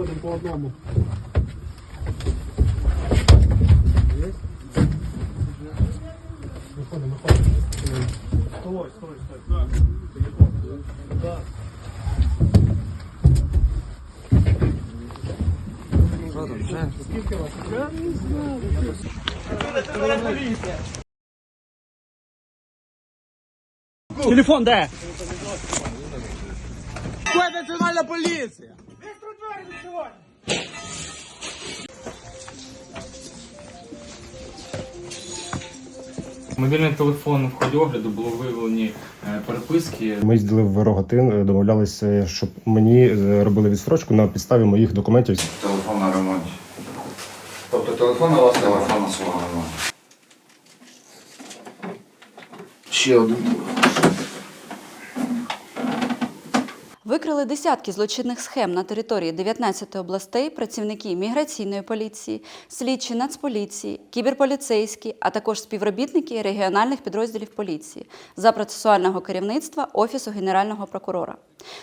Виходимо по одному. Виходимо, виходимо. Стой, стой, стой. Телефон. Да. Скільки вас? Я не знаю. Телефон де? Де національна поліція? Мобільний телефон в ході огляду було виявлені е, переписки. Ми їздили в Рогатин, домовлялися, щоб мені е, робили відстрочку на підставі моїх документів. Телефон на ремонті. Тобто телефон у вас телефон на свого ремонту. Ще один телефон. Викрили десятки злочинних схем на території 19 областей працівники міграційної поліції, слідчі Нацполіції, кіберполіцейські, а також співробітники регіональних підрозділів поліції за процесуального керівництва Офісу Генерального прокурора.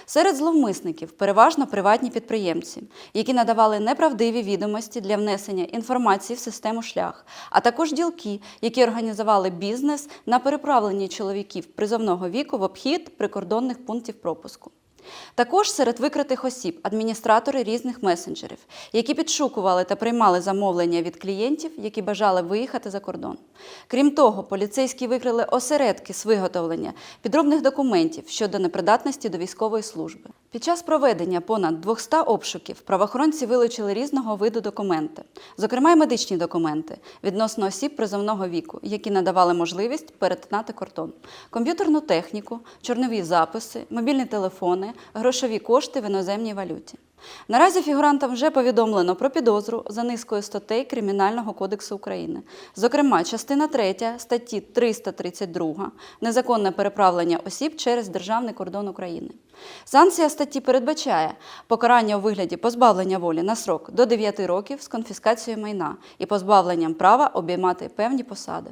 Серед зловмисників переважно приватні підприємці, які надавали неправдиві відомості для внесення інформації в систему шлях, а також ділки, які організували бізнес на переправленні чоловіків призовного віку в обхід прикордонних пунктів пропуску. Також серед викритих осіб адміністратори різних месенджерів, які підшукували та приймали замовлення від клієнтів, які бажали виїхати за кордон. Крім того, поліцейські викрили осередки з виготовлення підробних документів щодо непридатності до військової служби. Під час проведення понад 200 обшуків правоохоронці вилучили різного виду документи, зокрема й медичні документи відносно осіб призовного віку, які надавали можливість перетинати кордон, комп'ютерну техніку, чорнові записи, мобільні телефони, грошові кошти в іноземній валюті. Наразі фігурантам вже повідомлено про підозру за низкою статей Кримінального кодексу України, зокрема, частина 3 статті 332 незаконне переправлення осіб через державний кордон України. Санкція статті передбачає покарання у вигляді позбавлення волі на срок до 9 років з конфіскацією майна і позбавленням права обіймати певні посади.